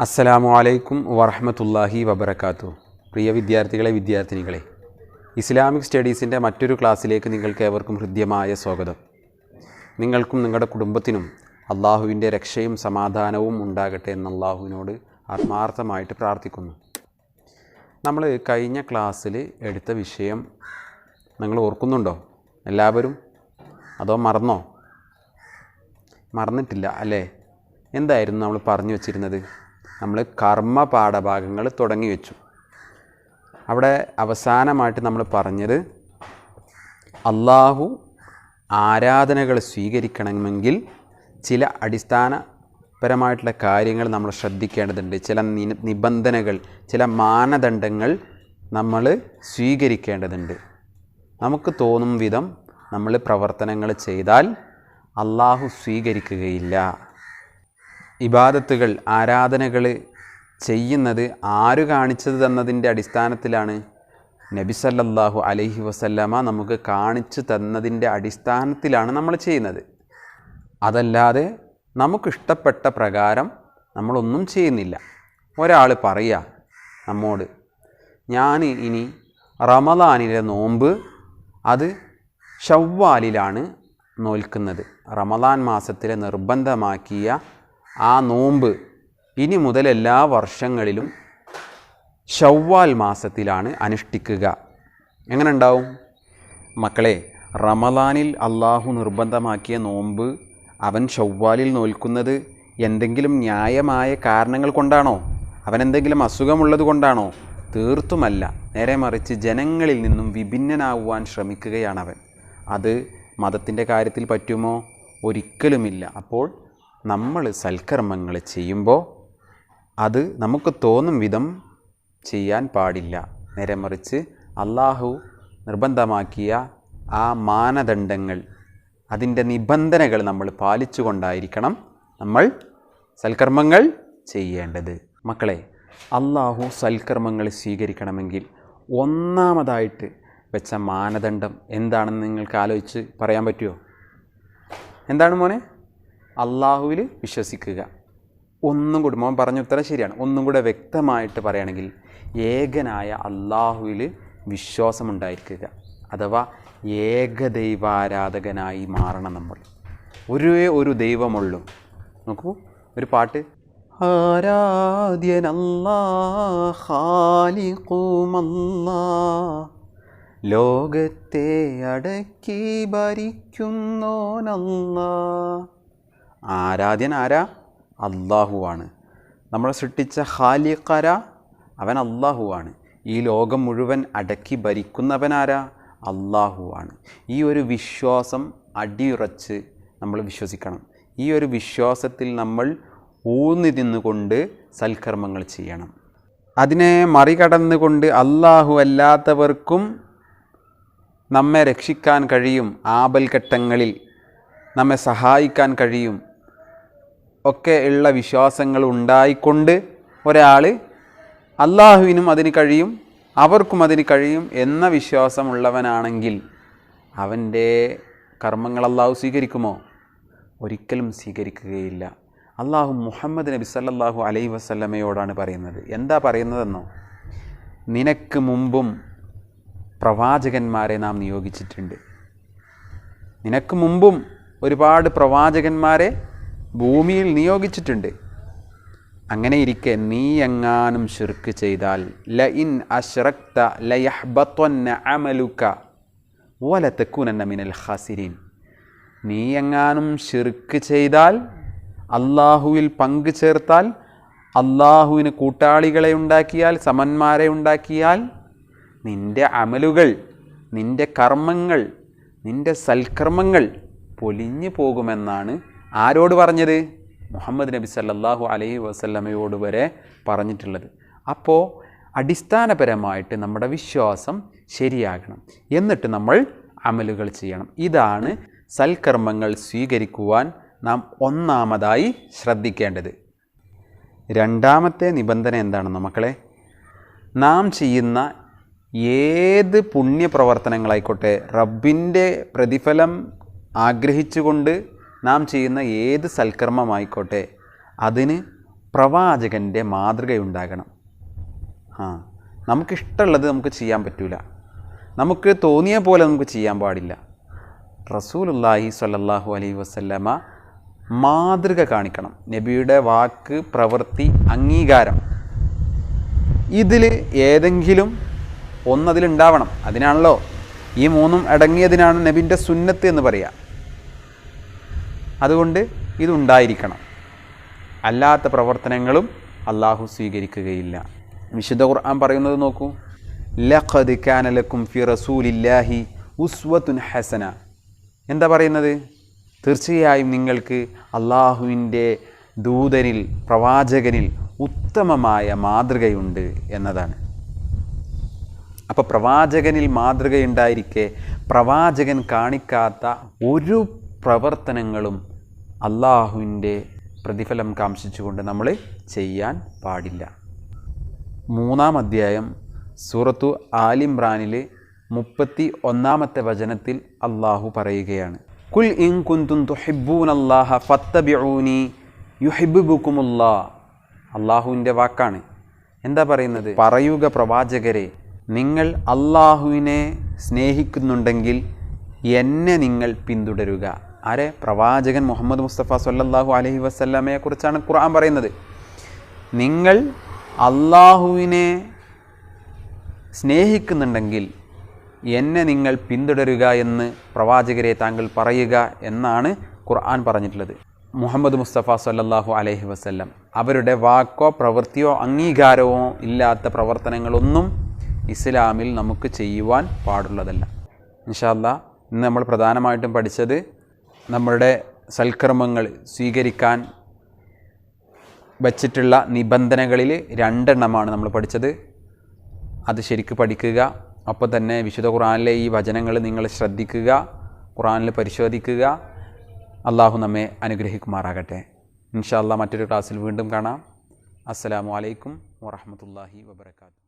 അസ്സലാമു അലൈക്കും വറഹമത്തല്ലാഹി വബർക്കാത്തു പ്രിയ വിദ്യാർത്ഥികളെ വിദ്യാർത്ഥിനികളെ ഇസ്ലാമിക് സ്റ്റഡീസിന്റെ മറ്റൊരു ക്ലാസ്സിലേക്ക് നിങ്ങൾക്ക് ഏവർക്കും ഹൃദ്യമായ സ്വാഗതം. നിങ്ങൾക്കും നിങ്ങളുടെ കുടുംബത്തിനും അള്ളാഹുവിന്റെ രക്ഷയും സമാധാനവും ഉണ്ടാകട്ടെ എന്ന് അള്ളാഹുവിനോട് ആത്മാർത്ഥമായിട്ട് പ്രാർത്ഥിക്കുന്നു. നമ്മൾ കഴിഞ്ഞ ക്ലാസ്സിൽ എടുത്ത വിഷയം നിങ്ങൾ ഓർക്കുന്നുണ്ടോ? എല്ലാവരും? അതോ മറന്നോ? മറന്നിട്ടില്ല അല്ലേ? എന്തായിരുന്നു നമ്മൾ പറഞ്ഞു വച്ചിരുന്നത്? നമ്മൾ കർമ്മ പാഠഭാഗങ്ങൾ തുടങ്ങി വെച്ചു. അവിടെ അവസാനമായിട്ട് നമ്മൾ പറഞ്ഞത് അള്ളാഹു ആരാധനകൾ സ്വീകരിക്കണമെങ്കിൽ ചില അടിസ്ഥാനപരമായിട്ടുള്ള കാര്യങ്ങൾ നമ്മൾ ശ്രദ്ധിക്കേണ്ടതുണ്ട്. ചില നിബന്ധനകൾ ചില മാനദണ്ഡങ്ങൾ നമ്മൾ സ്വീകരിക്കേണ്ടതുണ്ട്. നമുക്ക് തോന്നും വിധം നമ്മൾ പ്രവർത്തനങ്ങൾ ചെയ്താൽ അള്ളാഹു സ്വീകരിക്കുകയില്ല. ഇബാദത്തുകൾ ആരാധനകൾ ചെയ്യുന്നത് ആര് കാണിച്ചത് തന്നതിന്റെ അടിസ്ഥാനത്തിലാണ് നബി സല്ലല്ലാഹു അലൈഹി വസല്ലമ നമുക്ക് കാണിച്ചു തന്നതിന്റെ അടിസ്ഥാനത്തിലാണ് നമ്മൾ ചെയ്യുന്നത്. അതല്ലാതെ നമുക്കിഷ്ടപ്പെട്ട പ്രകാരം നമ്മളൊന്നും ചെയ്യുന്നില്ല. ഒരാൾ പറയുക നമ്മോട് ഞാൻ ഇനി റമദാനിലെ നോമ്പ് അത് ഷവ്വാലിലാണ് നോൽക്കുന്നത്. റമദാൻ മാസത്തിലെ നിർബന്ധമാക്കിയ ആ നോമ്പ് ഇനി മുതൽ എല്ലാ വർഷങ്ങളിലും ശവ്വാൽ മാസത്തിലാണ് അനുഷ്ഠിക്കുക. എങ്ങനെ ഉണ്ടാവും? മക്കളെ റമദാനിൽ അള്ളാഹു നിർബന്ധമാക്കിയ നോമ്പ് അവൻ ഷവ്വാലിൽ നോൽക്കുന്നത് എന്തെങ്കിലും ന്യായമായ കാരണങ്ങൾ കൊണ്ടാണോ? അവൻ എന്തെങ്കിലും അസുഖമുള്ളത് കൊണ്ടാണോ? തീർത്തുമല്ല. നേരെ മറിച്ച് ജനങ്ങളിൽ നിന്നും വിഭിന്നനാവുവാൻ ശ്രമിക്കുകയാണവൻ അത് മതത്തിന്റെ കാര്യത്തിൽ പറ്റുമോ? ഒരിക്കലുമില്ല. അപ്പോൾ നമ്മൾ സൽക്കർമ്മങ്ങൾ ചെയ്യുമ്പോൾ അത് നമുക്ക് തോന്നും വിധം ചെയ്യാൻ പാടില്ല. നേരെ മറിച്ച് അള്ളാഹു നിർബന്ധമാക്കിയ ആ മാനദണ്ഡങ്ങൾ അതിന്റെ നിബന്ധനകൾ നമ്മൾ പാലിച്ചുകൊണ്ടായിരിക്കണം നമ്മൾ സൽക്കർമ്മങ്ങൾ ചെയ്യേണ്ടത്. മക്കളെ അള്ളാഹു സൽക്കർമ്മങ്ങൾ സ്വീകരിക്കണമെങ്കിൽ ഒന്നാമതായിട്ട് വെച്ച മാനദണ്ഡം എന്താണെന്ന് നിങ്ങൾക്ക് ആലോചിച്ച് പറയാൻ പറ്റുമോ? എന്താണ് മോനെ? അള്ളാഹുവിൽ വിശ്വസിക്കുക. ഒന്നും കൂടി മോൻ പറഞ്ഞ ഉത്തരം ശരിയാണ്. ഒന്നും കൂടെ വ്യക്തമായിട്ട് പറയുകയാണെങ്കിൽ ഏകനായ അള്ളാഹുവിൽ വിശ്വാസമുണ്ടായിരിക്കുക. അഥവാ ഏകദൈവാരാധകനായി മാറണം നമ്മൾ. ഒരേ ഒരു ദൈവമുള്ളൂ. നോക്കൂ ഒരു പാട്ട്. ആരാധ്യനല്ലാ ഖാലിഖുമല്ലാ. ലോകത്തെ അടക്കി ഭരിക്കുന്നോനല്ലാ. ആരാധ്യൻ ആരാ? അള്ളാഹുവാണ് നമ്മളെ സൃഷ്ടിച്ച ഹാലിക്കാര അവൻ അള്ളാഹുവാണ് ഈ ലോകം മുഴുവൻ അടക്കി ഭരിക്കുന്നവനാരാ അള്ളാഹുവാണ് ഈ ഒരു വിശ്വാസം അടിയുറച്ച് നമ്മൾ വിശ്വസിക്കണം. ഈ ഒരു വിശ്വാസത്തിൽ നമ്മൾ ഊന്നി നിന്നുകൊണ്ട് സൽക്കർമ്മങ്ങൾ ചെയ്യണം. അതിനെ മറികടന്നുകൊണ്ട് അള്ളാഹു അല്ലാത്തവർക്കും നമ്മെ രക്ഷിക്കാൻ കഴിയും. ആപൽഘട്ടങ്ങളിൽ നമ്മെ സഹായിക്കാൻ കഴിയും. ഒക്കെ ഉള്ള വിശ്വാസങ്ങൾ ഉണ്ടായിക്കൊണ്ട് ഒരാൾ അള്ളാഹുവിനും അതിന് കഴിയും അവർക്കും അതിന് കഴിയും എന്ന വിശ്വാസമുള്ളവനാണെങ്കിൽ അവന്റെ കർമ്മങ്ങൾ അള്ളാഹു സ്വീകരിക്കുമോ? ഒരിക്കലും സ്വീകരിക്കുകയില്ല. അള്ളാഹു മുഹമ്മദ് നബി സല്ലാഹു അലൈ വസല്ലമയോടാണ് പറയുന്നത്. എന്താ പറയുന്നതെന്നോ? നിനക്ക് മുമ്പും പ്രവാചകന്മാരെ നാം നിയോഗിച്ചിട്ടുണ്ട്. നിനക്ക് മുമ്പും ഒരുപാട് പ്രവാചകന്മാരെ ഭൂമിയിൽ നിയോഗിച്ചിട്ടുണ്ട്. അങ്ങനെ ഇരിക്കെ നീ എങ്ങാനും ഷിർക്ക് ചെയ്താൽ ല ഇൻ അഷ്റക്ത ലയഹ്ബത്വന്ന അമലുക വലത്തക്കൂനന്ന മിനൽ ഖാസിരീൻ. നീ എങ്ങാനും ഷിർക്ക് ചെയ്താൽ അള്ളാഹുവിൽ പങ്കു ചേർത്താൽ അള്ളാഹുവിന് കൂട്ടാളികളെ ഉണ്ടാക്കിയാൽ സമന്മാരെ ഉണ്ടാക്കിയാൽ നിന്റെ അമലുകൾ നിന്റെ കർമ്മങ്ങൾ നിന്റെ സൽക്കർമ്മങ്ങൾ പൊലിഞ്ഞു പോകുമെന്നാണ് ആരോട് പറഞ്ഞത്? മുഹമ്മദ് നബി സല്ലാഹു അലൈഹി വസല്ലമയോട് വരെ പറഞ്ഞിട്ടുള്ളത്. അപ്പോൾ അടിസ്ഥാനപരമായിട്ട് നമ്മുടെ വിശ്വാസം ശരിയാകണം. എന്നിട്ട് നമ്മൾ അമലുകൾ ചെയ്യണം. ഇതാണ് സൽക്കർമ്മങ്ങൾ സ്വീകരിക്കുവാൻ നാം ഒന്നാമതായി ശ്രദ്ധിക്കേണ്ടത്. രണ്ടാമത്തെ നിബന്ധന എന്താണെന്ന് മക്കളെ? നാം ചെയ്യുന്ന ഏത് പുണ്യപ്രവർത്തനങ്ങളായിക്കോട്ടെ റബ്ബിന്റെ പ്രതിഫലം ആഗ്രഹിച്ചുകൊണ്ട് നാം ചെയ്യുന്ന ഏത് സൽക്കർമ്മമായിക്കോട്ടെ അതിന് പ്രവാചകന്റെ മാതൃകയുണ്ടാകണം. ആ നമുക്കിഷ്ടമുള്ളത് നമുക്ക് ചെയ്യാൻ പറ്റില്ല നമുക്ക് തോന്നിയ പോലെ നമുക്ക് ചെയ്യാൻ പാടില്ല. റസൂലുല്ലാഹി സ്വല്ലല്ലാഹു അലൈഹി വസല്ലമ മാതൃക കാണിക്കണം. നബിയുടെ വാക്ക് പ്രവൃത്തി അംഗീകാരം. ഇതിൽ ഏതെങ്കിലും ഒന്നതിലുണ്ടാവണം. അതിനാണല്ലോ ഈ മൂന്നും അടങ്ങിയതിനാണ് നബിന്റെ സുന്നത്ത് എന്ന് പറയുക അതുകൊണ്ട് ഇതുണ്ടായിരിക്കണം. അല്ലാത്ത പ്രവർത്തനങ്ങളും അള്ളാഹു സ്വീകരിക്കുകയില്ല. വിശുദ്ധ ഖുർആൻ പറയുന്നത് നോക്കൂ. ലഖദ് കാനലക്കും ഫി റസൂലില്ലാഹി ഉസ്വത്തുൻ ഹസന. എന്താ പറയുന്നത്? തീർച്ചയായും നിങ്ങൾക്ക് അള്ളാഹുവിന്റെ ദൂതനിൽ പ്രവാചകനിൽ ഉത്തമമായ മാതൃകയുണ്ട് എന്നതാണ്. അപ്പോൾ പ്രവാചകനിൽ മാതൃകയുണ്ടായിരിക്കെ പ്രവാചകൻ കാണിക്കാത്ത ഒരു പ്രവർത്തനങ്ങളും അള്ളാഹുവിന്റെ പ്രതിഫലം കാംക്ഷിച്ചുകൊണ്ട് നമ്മൾ ചെയ്യാൻ പാടില്ല. മൂന്നാം അധ്യായം സൂറത്തു ആലിംറാനിൽ മുപ്പത്തി ഒന്നാമത്തെ വചനത്തിൽ അള്ളാഹു പറയുകയാണ്. കുൽ ഇൻ കുന്തും തുഹിബൂൻ അള്ളാഹ ഫത്തബിഊനി യുഹിബുബുക്കുമുല്ലാ അള്ളാഹുവിന്റെ വാക്കാണ്. എന്താ പറയുന്നത്? പറയുക പ്രവാചകരെ നിങ്ങൾ അള്ളാഹുവിനെ സ്നേഹിക്കുന്നുണ്ടെങ്കിൽ എന്നെ നിങ്ങൾ പിന്തുടരുക. ആരെ? പ്രവാചകൻ മുഹമ്മദ് മുസ്തഫ സല്ലാഹു അലഹി വസല്ലമയെ കുറിച്ചാണ് ഖുർആൻ പറയുന്നത്. നിങ്ങൾ അള്ളാഹുവിനെ സ്നേഹിക്കുന്നുണ്ടെങ്കിൽ എന്നെ നിങ്ങൾ പിന്തുടരുക എന്ന് പ്രവാചകരെ താങ്കൾ പറയുക എന്നാണ് ഖുർആൻ പറഞ്ഞിട്ടുള്ളത്. മുഹമ്മദ് മുസ്തഫ സല്ലാഹു അലഹി വസല്ലം അവരുടെ വാക്കോ പ്രവൃത്തിയോ അംഗീകാരമോ ഇല്ലാത്ത പ്രവർത്തനങ്ങളൊന്നും ഇസ്ലാമിൽ നമുക്ക് ചെയ്യുവാൻ പാടുള്ളതല്ല. ഇൻഷാല്ല ഇന്ന് നമ്മൾ പ്രധാനമായിട്ടും പഠിച്ചത് നമ്മളുടെ സൽക്കർമ്മങ്ങൾ സ്വീകരിക്കാൻ വച്ചിട്ടുള്ള നിബന്ധനകളിൽ രണ്ടെണ്ണമാണ് നമ്മൾ പഠിച്ചത്. അത് ശരിക്ക് പഠിക്കുക അപ്പോൾ തന്നെ വിശുദ്ധ ഖുറാനിലെ ഈ വചനങ്ങൾ നിങ്ങൾ ശ്രദ്ധിക്കുക ഖുറാനിൽ പരിശോധിക്കുക. അള്ളാഹു നമ്മെ അനുഗ്രഹിക്കുമാറാകട്ടെ. ഇൻഷാല്ല മറ്റൊരു ക്ലാസ്സിൽ വീണ്ടും കാണാം. അസ്സലാമു അലൈക്കും വറഹമത്തല്ലാഹി വബർക്കാത്തു